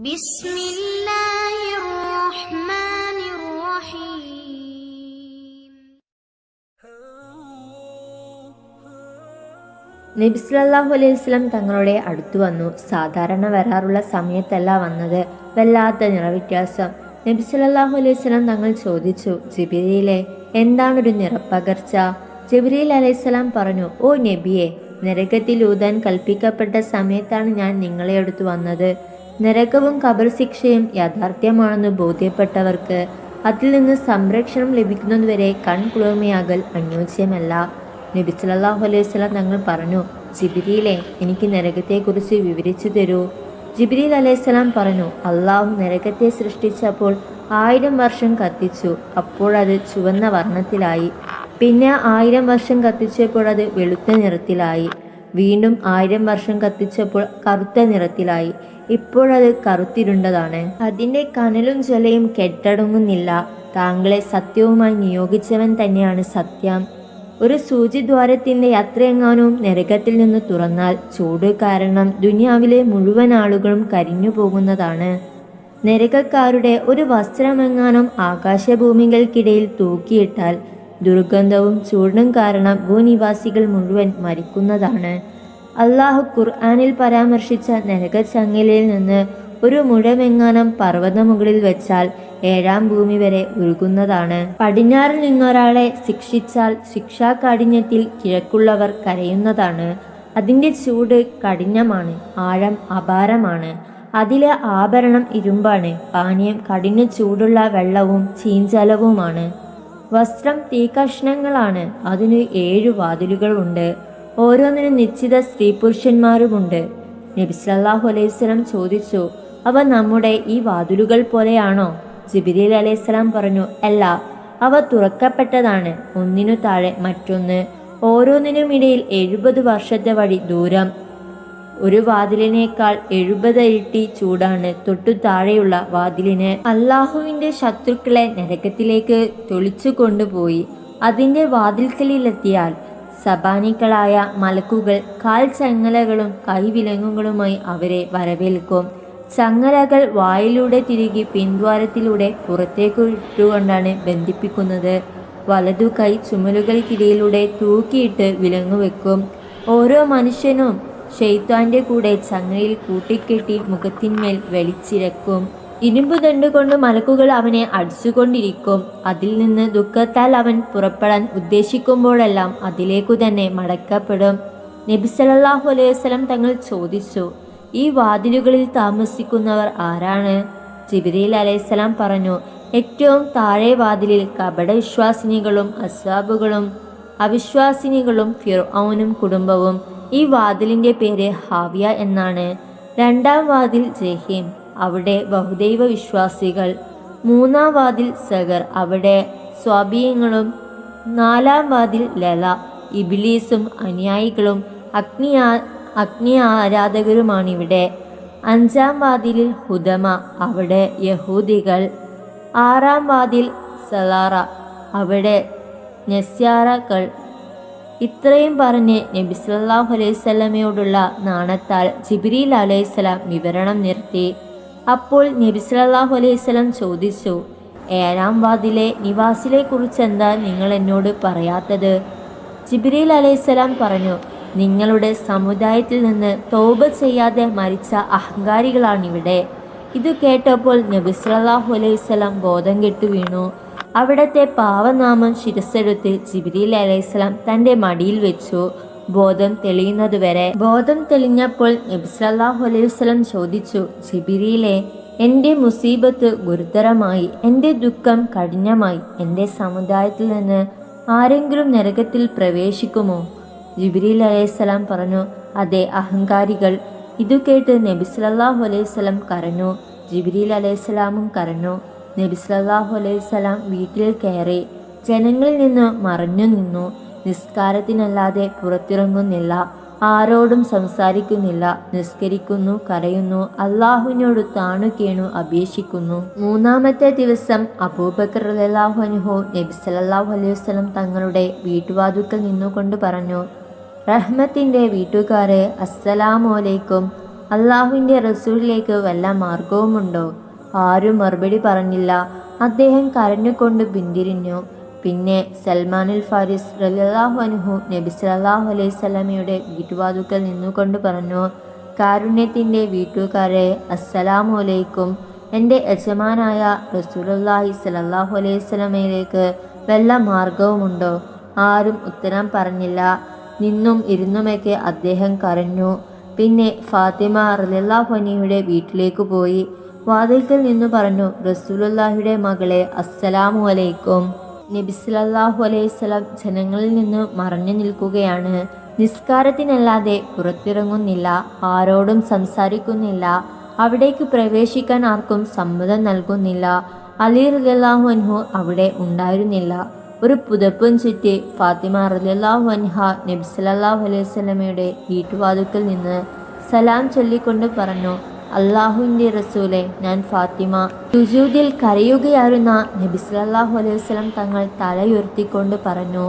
നബിസ്ലാഹു അലൈഹി വസ്ലം തങ്ങളുടെ അടുത്തു വന്നു. സാധാരണ വരാറുള്ള സമയത്തല്ല വന്നത്. വല്ലാത്ത നിറവ്യത്യാസം. നബിസ്വല്ലാഹു അലൈഹി തങ്ങൾ ചോദിച്ചു ജിബിരിയിലെ എന്താണൊരു നിറപ്പകർച്ച? ജബിരിയിൽ അലൈഹിസ്സലാം പറഞ്ഞു ഓ നബിയെ നരകത്തിൽ ഊതാൻ കൽപ്പിക്കപ്പെട്ട സമയത്താണ് ഞാൻ നിങ്ങളെ അടുത്ത് വന്നത്. നരകവും ഖബർ ശിക്ഷയും യാഥാർത്ഥ്യമാണെന്ന് ബോധ്യപ്പെട്ടവർക്ക് അതിൽ നിന്ന് സംരക്ഷണം ലഭിക്കുന്നതുവരെ കൺകുളിർമയാകൽ അനുയോജ്യമല്ല. നബി സല്ലല്ലാഹു അലൈഹി തങ്ങൾ പറഞ്ഞു ജിബിരിയിലെ എനിക്ക് നരകത്തെക്കുറിച്ച് വിവരിച്ചു തരൂ. ജിബ്രീൽ അലൈഹിസ്സലാം പറഞ്ഞു അള്ളാഹു നരകത്തെ സൃഷ്ടിച്ചപ്പോൾ ആയിരം വർഷം കത്തിച്ചു അപ്പോഴത് ചുവന്ന വർണത്തിലായി. പിന്നെ ആയിരം വർഷം കത്തിച്ചപ്പോൾ അത് വെളുത്ത നിറത്തിലായി. വീണ്ടും ആയിരം വർഷം കത്തിച്ചപ്പോൾ കറുത്ത നിറത്തിലായി. ഇപ്പോഴത് കറുത്തിരുണ്ടതാണ്. അതിന്റെ കനലും ജ്വലയും കെട്ടടങ്ങുന്നില്ല. താങ്കളെ സത്യവുമായി നിയോഗിച്ചവൻ തന്നെയാണ് സത്യം. ഒരു സൂചിദ്വാരത്തിന്റെ യാത്രയെങ്ങാനും നരകത്തിൽ നിന്ന് തുറന്നാൽ ചൂട് കാരണം ദുനിയാവിലെ മുഴുവൻ ആളുകളും കരിഞ്ഞു പോകുന്നതാണ് നരകക്കാരുടെ ഒരു വസ്ത്രമെങ്ങാനും ആകാശഭൂമികൾക്കിടയിൽ തൂക്കിയിട്ടാൽ ദുർഗന്ധവും ചൂടും കാരണം ഭൂനിവാസികൾ മുഴുവൻ മരിക്കുന്നതാണ്. അള്ളാഹു ഖുർആാനിൽ പരാമർശിച്ച നരകച്ചങ്ങലയിൽ നിന്ന് ഒരു മുഴമെങ്ങാനം പർവതമുകളിൽ വെച്ചാൽ ഏഴാം ഭൂമി വരെ ഉരുകുന്നതാണ്. പടിഞ്ഞാറിൽ നിന്നൊരാളെ ശിക്ഷിച്ചാൽ ശിക്ഷാ കാഠിന്യത്തിൽ കിഴക്കുള്ളവർ കരയുന്നതാണ്. അതിന്റെ ചൂട് കഠിനമാണ് ആഴം അപാരമാണ്. അതിലെ ആഭരണം ഇരുമ്പാണ് പാനീയം കഠിന ചൂടുള്ള വെള്ളവും ചീഞ്ചലവുമാണ്. വസ്ത്രം തീകഷ്ണങ്ങളാണ്. അതിന് ഏഴു വാതിലുകളുണ്ട് ഓരോന്നിനും നിശ്ചിത സ്ത്രീ പുരുഷന്മാരുമുണ്ട് നബി സല്ലല്ലാഹു അലൈഹി വസല്ലം ചോദിച്ചു അവ നമ്മുടെ ഈ വാതിലുകൾ പോലെയാണോ? ജിബിരിൽ അലൈഹിസ്ലാം പറഞ്ഞു അല്ല അവ തുറക്കപ്പെട്ടതാണ്. ഒന്നിനു താഴെ മറ്റൊന്ന്. ഓരോന്നിനുമിടയിൽ എഴുപത് വർഷത്തെ വഴി ദൂരം. ഒരു വാതിലിനേക്കാൾ എഴുപത് ഇരട്ടി ചൂടാണ് തൊട്ടു താഴെയുള്ള വാതിലിന്. അള്ളാഹുവിന്റെ ശത്രുക്കളെ നരകത്തിലേക്ക് തൊളിച്ചു കൊണ്ടുപോയി. അതിന്റെ വാതിൽക്കലിലെത്തിയാൽ സബാനിക്കളായ മലക്കുകൾ കാൽ ചങ്ങലകളും കൈവിലങ്ങുകളുമായി അവരെ വരവേൽക്കും. ചങ്ങലകൾ വായിലൂടെ തിരികെ പിൻദ്വാരത്തിലൂടെ പുറത്തേക്ക് ഇട്ടുകൊണ്ടാണ് ബന്ധിപ്പിക്കുന്നത്. വലതു കൈ ചുമലുകൾക്കിടയിലൂടെ തൂക്കിയിട്ട് വിലങ്ങുവെക്കും. ഓരോ മനുഷ്യനും ഷെയ്ത്താന്റെ കൂടെ ചങ്ങലയിൽ കൂട്ടിക്കെട്ടി മുഖത്തിന്മേൽ വലിച്ചിരക്കും. ഇരുമ്പു ദണ്ടുകൊണ്ട് മലക്കുകൾ അവനെ അടിച്ചുകൊണ്ടിരിക്കും. അതിൽ നിന്ന് ദുഃഖത്താൽ അവൻ പുറപ്പെടാൻ ഉദ്ദേശിക്കുമ്പോഴെല്ലാം അതിലേക്കു തന്നെ മടക്കപ്പെടും. നബി അലൈവലം തങ്ങൾ ചോദിച്ചു ഈ വാതിലുകളിൽ താമസിക്കുന്നവർ ആരാണ്? ജിബ്രീൽ അലൈഹിസ്സലാം പറഞ്ഞു ഏറ്റവും താഴെ വാതിലിൽ കപടവിശ്വാസിനികളും അസാബുകളും അവിശ്വാസിനികളും ഫിർഔനും കുടുംബവും ഈ വാതിലിന്റെ പേര് ഹാവിയ എന്നാണ്. രണ്ടാം വാതിൽ ജഹീം അവിടെ ബഹുദൈവ വിശ്വാസികൾ. മൂന്നാം വാതിൽ സഗർ അവിടെ സ്വാഭീയങ്ങളും. നാലാം വാതിൽ ലല ഇബിലീസും അനുയായികളും അഗ്നി അഗ്നി ആരാധകരുമാണിവിടെ അഞ്ചാം വാതിലിൽ ഹുദമ അവിടെ യഹൂദികൾ. ആറാം വാതിൽ സലാറ അവിടെ നസ്യാറകൾ. ഇത്രയും പറഞ്ഞ് നബി സല്ലല്ലാഹു അലൈഹി സ്വലമയോടുള്ള നാണത്താൽ ജിബ്രീൽ അലൈഹിസ്സലാം വിവരണം നിർത്തി. അപ്പോൾ നബി സല്ലല്ലാഹു അലൈഹി സ്വലം ചോദിച്ചു ഏഴാം വാതിലെ നിവാസിലെ കുറിച്ച് എന്താ നിങ്ങൾ എന്നോട് പറയാത്തത്? ജിബ്രീൽ അലൈഹിസ്സലാം പറഞ്ഞു നിങ്ങളുടെ സമുദായത്തിൽ നിന്ന് തോപ ചെയ്യാതെ മരിച്ച അഹങ്കാരികളാണിവിടെ. ഇത് കേട്ടപ്പോൾ നബി സല്ലാഹു അലൈഹി സ്വലം ബോധം കെട്ടു വീണു. അവിടത്തെ പാവനാമം ശിരസ്സെടുത്ത് ജിബ്രീൽ അലൈഹിസ്സലാം തന്റെ മടിയിൽ വെച്ചു. ബോധം തെളിയുന്നതുവരെ ബോധം തെളിഞ്ഞപ്പോൾ നബി സല്ലാഹു അലൈഹി വസല്ലം ചോദിച്ചു ജിബിരിയിലെ എന്റെ മുസീബത്ത് ഗുരുതരമായി എന്റെ ദുഃഖം കഠിനമായി എന്റെ സമുദായത്തിൽ നിന്ന് ആരെങ്കിലും നരകത്തിൽ പ്രവേശിക്കുമോ? ജിബ്രീൽ അലൈഹിസ്സലാം പറഞ്ഞു അതെ അഹങ്കാരികൾ ഇതു കേട്ട് അലൈഹി വസല്ലം കരഞ്ഞു. ജിബ്രീൽ അലൈഹിസ്സലാമും കരഞ്ഞു. നബിസ്ലാഹു സല്ലല്ലാഹു അലൈഹി വസല്ലം വീട്ടിൽ കയറി ജനങ്ങളിൽ നിന്ന് മറഞ്ഞു നിന്നു. നിസ്കാരത്തിനല്ലാതെ പുറത്തിറങ്ങുന്നില്ല. ആരോടും സംസാരിക്കുന്നില്ല. നിസ്കരിക്കുന്നു കരയുന്നു. അള്ളാഹുവിനോട് താണു കേണു അപേക്ഷിക്കുന്നു. മൂന്നാമത്തെ ദിവസം അബൂബക്കർ റളിയല്ലാഹു അൻഹു നബി സല്ലല്ലാഹു അലൈഹി വസ്ലം തങ്ങളുടെ വീട്ടുവാതുക്കൽ നിന്നുകൊണ്ട് പറഞ്ഞു റഹ്മത്തിന്റെ വീട്ടുകാരെ അസ്സലാമു അലൈക്കും. അള്ളാഹുവിന്റെ റസൂലിലേക്ക് വല്ല മാർഗവുമുണ്ടോ ആരും മറുപടി പറഞ്ഞില്ല. അദ്ദേഹം കരഞ്ഞുകൊണ്ട് പിന്തിരിഞ്ഞു. പിന്നെ സൽമാനുൽ ഫാരിസ് റലിയാഹു അനുഹു നബി സലാഹു അലൈഹി സ്വലമയുടെ വീട്ടുവാതുക്കൽ നിന്നുകൊണ്ട് പറഞ്ഞു കാരുണ്യത്തിന്റെ വീട്ടുകാരെ അസ്സലാമു അലൈക്കും. എന്റെ യജമാനായ റസൂലുള്ളാഹി സ്വല്ലല്ലാഹു അലൈഹി സ്വലമയിലേക്ക് വല്ല മാർഗവുമുണ്ടോ ആരും ഉത്തരം പറഞ്ഞില്ല. നിന്നും ഇരുന്നുമൊക്കെ അദ്ദേഹം കരഞ്ഞു. പിന്നെ ഫാത്തിമ റലിയാഹുനിയുടെ വീട്ടിലേക്ക് പോയി. വാതിൽക്കൽ നിന്നു പറഞ്ഞു റസൂലുല്ലാഹിയുടെ മകളെ അസ്സലാമു അലൈക്കും. നബിസ്ലാഹു സല്ലല്ലാഹു അലൈഹി സ്വലം ജനങ്ങളിൽ നിന്ന് മറഞ്ഞു നിൽക്കുകയാണ്. നിസ്കാരത്തിനല്ലാതെ പുറത്തിറങ്ങുന്നില്ല ആരോടും സംസാരിക്കുന്നില്ല അവിടേക്ക് പ്രവേശിക്കാൻ ആർക്കും സമ്മതം നൽകുന്നില്ല. അലി റലിയല്ലാഹു അൻഹു അവിടെ ഉണ്ടായിരുന്നില്ല. ഒരു പുതപ്പും ചുറ്റി ഫാത്തിമ റലിയല്ലാഹു സല്ലല്ലാഹു അലൈഹി വസല്ലമയുടെ വീട്ടുവാതുക്കൽ നിന്ന് സലാം ചൊല്ലിക്കൊണ്ട് പറഞ്ഞു അള്ളാഹുവിന്റെ റസൂലെ ഞാൻ ഫാത്തിമ. സുജൂദിൽ കരയുകയായിരുന്ന നബി സല്ലല്ലാഹു അലൈഹി വസല്ലം തങ്ങൾ തലയുയർത്തിക്കൊണ്ട് പറഞ്ഞു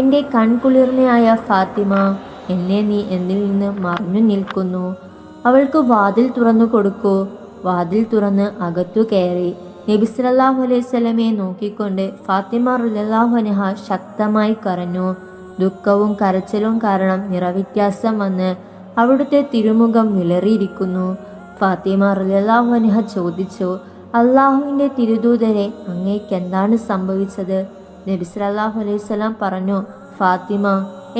എന്റെ കൺകുളിർമയായ ഫാത്തിമ എന്നെ നീ എന്നിൽ നിന്ന് മറഞ്ഞു നിൽക്കുന്നു. അവൾക്ക് വാതിൽ തുറന്നു കൊടുക്കൂ. വാതിൽ തുറന്ന് അകത്തു കയറി. നബി സല്ലല്ലാഹു അലൈഹി സ്വലമെ നോക്കിക്കൊണ്ട് ഫാത്തിമ റളിയല്ലാഹു അൻഹ ശക്തമായി കരഞ്ഞു. ദുഃഖവും കരച്ചിലും കാരണം നിറവ്യത്യാസം വന്ന് അവിടുത്തെ തിരുമുഖം വിളറിയിരിക്കുന്നു ഫാത്തിമ റളിയല്ലാഹു അൻഹ ചോദിച്ചു അള്ളാഹുവിന്റെ തിരുദൂതരെ അങ്ങേക്ക് എന്താണ് സംഭവിച്ചത്? നബി സല്ലല്ലാഹു അലൈഹി സ്വലാം പറഞ്ഞു ഫാത്തിമ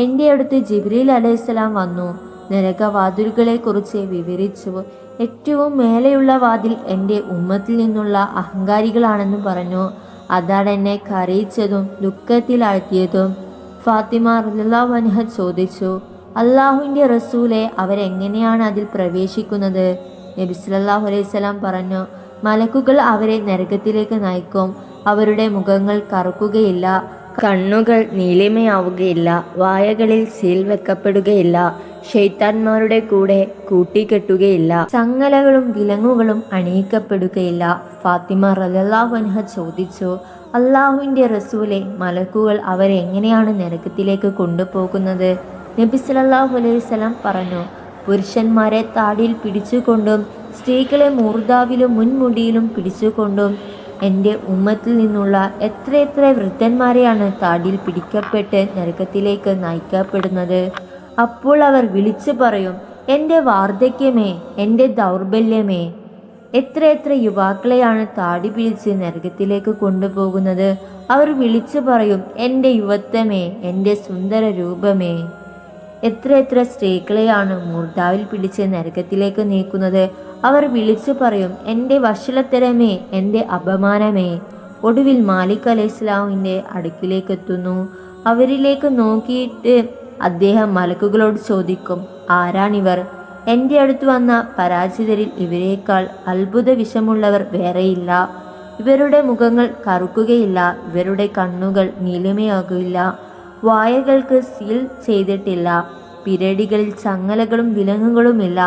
എന്റെ അടുത്ത് ജിബ്രീൽ അലൈഹിസ്സലാം വന്നു. നരകവാതിലുകളെ കുറിച്ച് വിവരിച്ചു. ഏറ്റവും മേലെയുള്ള വാതിൽ എന്റെ ഉമ്മത്തിൽ നിന്നുള്ള അഹങ്കാരികളാണെന്ന് പറഞ്ഞു. അതാണ് എന്നെ കരയിച്ചതും ദുഃഖത്തിലാഴ്ത്തിയതും. ഫാത്തിമ റളിയല്ലാഹു അൻഹ ചോദിച്ചു അള്ളാഹുവിന്റെ റസൂലെ അവരെങ്ങനെയാണ് അതിൽ പ്രവേശിക്കുന്നത്? നബി സല്ലല്ലാഹു അലൈഹി പറഞ്ഞു മലക്കുകൾ അവരെ നരകത്തിലേക്ക് നയിക്കും. അവരുടെ മുഖങ്ങൾ കറുക്കുകയില്ല. കണ്ണുകൾ നീലിമയാവുകയില്ല. വായകളിൽ സീൽ വെക്കപ്പെടുകയില്ല. ഷെയ്ത്താന്മാരുടെ കൂടെ കൂട്ടിക്കെട്ടുകയില്ല. ചങ്ങലകളും വിലങ്ങുകളും അണിയിക്കപ്പെടുകയില്ല. ഫാത്തിമ റളിയല്ലാഹു അൻഹ ചോദിച്ചു അള്ളാഹുവിന്റെ റസൂലെ മലക്കുകൾ അവരെങ്ങനെയാണ് നരകത്തിലേക്ക് കൊണ്ടുപോകുന്നത്? നബി സല്ലല്ലാഹു അലൈഹി സ്വലം പറഞ്ഞു പുരുഷന്മാരെ താടിയിൽ പിടിച്ചുകൊണ്ടും സ്ത്രീകളെ മൂർദാവിലും മുൻമുടിയിലും പിടിച്ചുകൊണ്ടും എന്റെ ഉമ്മത്തിൽ നിന്നുള്ള എത്രയെത്ര വൃദ്ധന്മാരെയാണ് താടിയിൽ പിടിക്കപ്പെട്ട് നരകത്തിലേക്ക് നയിക്കപ്പെടുന്നത്? അപ്പോൾ അവർ വിളിച്ചു പറയും എന്റെ വാർദ്ധക്യമേ എന്റെ ദൗർബല്യമേ. എത്രയെത്ര യുവാക്കളെയാണ് താടി പിടിച്ച് നരകത്തിലേക്ക് കൊണ്ടുപോകുന്നത്. അവർ വിളിച്ചു പറയും എന്റെ യുവത്വമേ എന്റെ സുന്ദര രൂപമേ. എത്ര എത്ര സ്ത്രീകളെയാണ് മൂർധാവിൽ പിടിച്ച് നരകത്തിലേക്ക് നീക്കുന്നത്. അവർ വിളിച്ചു പറയും എന്റെ വഷളത്തരമേ എന്റെ അപമാനമേ. ഒടുവിൽ മാലിക് അലൈഹി ഇസ്ലാമിന്റെ അടുക്കിലേക്ക് എത്തുന്നു. അവരിലേക്ക് നോക്കിയിട്ട് അദ്ദേഹം മലക്കുകളോട് ചോദിക്കും ആരാണിവർ? എന്റെ അടുത്ത് വന്ന പരാജിതരിൽ ഇവരെക്കാൾ അത്ഭുത വിഷമുള്ളവർ വേറെയില്ല. ഇവരുടെ മുഖങ്ങൾ കറുക്കുകയില്ല. ഇവരുടെ കണ്ണുകൾ നീലമയാകില്ല വായകൾക്ക് സീൽ ചെയ്തിട്ടില്ല. പിരടികളിൽ ചങ്ങലകളും വിലങ്ങുകളുമില്ല.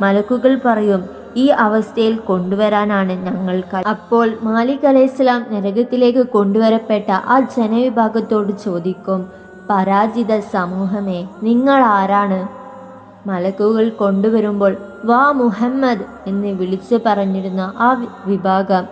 മലക്കുകൾ പറയും ഈ അവസ്ഥയിൽ കൊണ്ടുവരാനാണ് ഞങ്ങൾക്ക് അപ്പോൾ മാലിക് അലൈഹിസ്ലാം നരകത്തിലേക്ക് കൊണ്ടുവരപ്പെട്ട ആ ജനവിഭാഗത്തോട് ചോദിക്കും പരാജിത സമൂഹമേ നിങ്ങൾ ആരാണ്? മലക്കുകൾ കൊണ്ടുവരുമ്പോൾ വാ മുഹമ്മദ് എന്ന് വിളിച്ചു പറഞ്ഞിരുന്ന ആ വിഭാഗം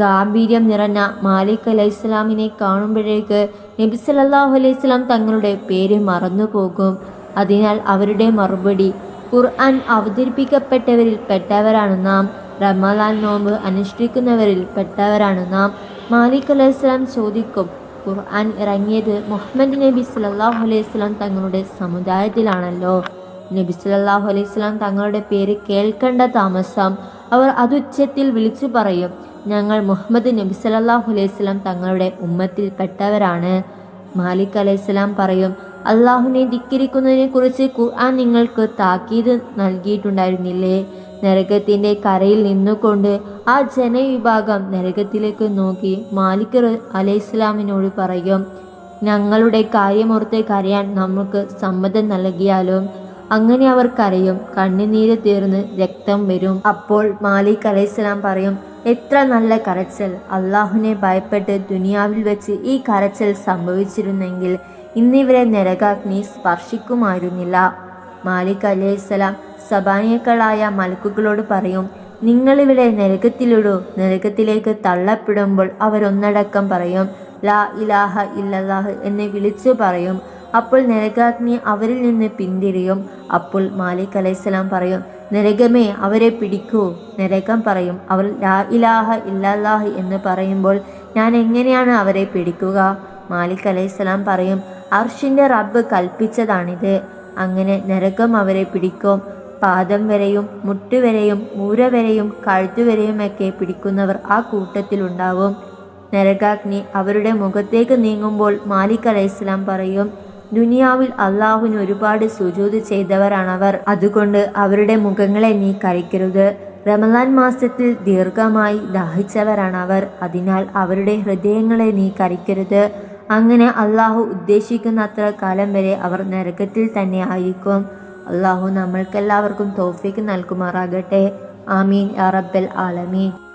ഗാംഭീര്യം നിറഞ്ഞ മാലിക് അലൈഹി ഇസ്ലാമിനെ കാണുമ്പോഴേക്ക് നബി സല്ലല്ലാഹു അലൈഹി സ്വലാം തങ്ങളുടെ പേര് മറന്നുപോകും. അതിനാൽ അവരുടെ മറുപടി ഖുർആൻ അവതരിപ്പിക്കപ്പെട്ടവരിൽ പെട്ടവരാണ് നാം റമലാൻ നോമ്പ് അനുഷ്ഠിക്കുന്നവരിൽ പെട്ടവരാണ് നാം മാലിക് അലൈഹി സ്വലാം ചോദിക്കും. ഖുർആൻ ഇറങ്ങിയത് മുഹമ്മദ് നബി സല്ലല്ലാഹു അലൈഹി സ്വലാം തങ്ങളുടെ സമുദായത്തിലാണല്ലോ. നബി സല്ലല്ലാഹു അലൈഹി സ്വലാം തങ്ങളുടെ പേര് കേൾക്കേണ്ട താമസം അവർ അതുച്ചത്തിൽ വിളിച്ചു പറയും. ഞങ്ങൾ മുഹമ്മദ് നബി സല്ലല്ലാഹു അലൈഹി സ്വലാം തങ്ങളുടെ ഉമ്മത്തിൽ പെട്ടവരാണ് മാലിക് അലൈഹിസ്സലാം പറയും അള്ളാഹുവിനെ ധിക്കരിക്കുന്നതിനെ കുറിച്ച് ഖുർആൻ നിങ്ങൾക്ക് താക്കീത് നൽകിയിട്ടുണ്ടായിരുന്നില്ലേ? നരകത്തിന്റെ കരയിൽ നിന്നുകൊണ്ട് ആ ജനവിഭാഗം നരകത്തിലേക്ക് നോക്കി മാലിക് അലൈഹിസ്ലാമിനോട് പറയും ഞങ്ങളുടെ കാര്യമോർത്ത് കരയാൻ നമുക്ക് സമ്മതം നൽകിയാലും? അങ്ങനെ അവർ കരയും കണ്ണുനീര് തീർന്ന് രക്തം വരും. അപ്പോൾ മാലിക് അലൈഹിസ്ലാം പറയും എത്ര നല്ല കരച്ചൽ. അള്ളാഹുവിനെ ഭയപ്പെട്ട് ദുനിയാവിൽ വെച്ച് ഈ കരച്ചൽ സംഭവിച്ചിരുന്നെങ്കിൽ ഇന്നിവരെ നരകാഗ്നി സ്പർശിക്കുമായിരുന്നില്ല. മാലിക് അലൈഹിസ്സലാം സബാനിയക്കളായ മലക്കുകളോട് പറയും നിങ്ങളിവിടെ നരകത്തിലിടൂ നരകത്തിലേക്ക് തള്ളപ്പെടുമ്പോൾ അവരൊന്നടക്കം പറയും ലാ ഇലാഹ ഇല്ലല്ലാഹ് എന്ന് വിളിച്ചു പറയും. അപ്പോൾ നരകാഗ്നി അവരിൽ നിന്ന് പിന്തിരിയും. അപ്പോൾ മാലിക് അലൈഹിസ്സലാം പറയും നരകമേ അവരെ പിടിക്കൂ. നരകം പറയും അവർ ലാ ഇലാഹ ഇല്ലാഹ് എന്ന് പറയുമ്പോൾ ഞാൻ എങ്ങനെയാണ് അവരെ പിടിക്കുക? മാലിക് അലൈഹിസ്സലാം പറയും അർഷിന്റെ റബ്ബ് കൽപ്പിച്ചതാണിത്. അങ്ങനെ നരകം അവരെ പിടിക്കും. പാദം വരെയും മുട്ടുവരെയും മൂരവരെയും വരെയും കഴുത്തുവരെയുമൊക്കെ പിടിക്കുന്നവർ ആ കൂട്ടത്തിലുണ്ടാവും നരകാഗ്നി അവരുടെ മുഖത്തേക്ക് നീങ്ങുമ്പോൾ മാലിക് അലൈഹിസ്ലാം പറയും ദുനിയാവിൽ അള്ളാഹുവിന് ഒരുപാട് സുജൂത് ചെയ്തവരാണവർ. അതുകൊണ്ട് അവരുടെ മുഖങ്ങളെ നീ കരയ്ക്കരുത്. റമദാൻ മാസത്തിൽ ദീർഘമായി ദാഹിച്ചവരാണവർ. അതിനാൽ അവരുടെ ഹൃദയങ്ങളെ നീ കരയ്ക്കരുത്. അങ്ങനെ അള്ളാഹു ഉദ്ദേശിക്കുന്ന അത്ര കാലം വരെ അവർ നരകത്തിൽ തന്നെ ആയിരിക്കും. അള്ളാഹു നമ്മൾക്കെല്ലാവർക്കും തോഫിക്ക് നൽകുമാറാകട്ടെ. ആമീൻ. അറബൽ ആലമീൻ.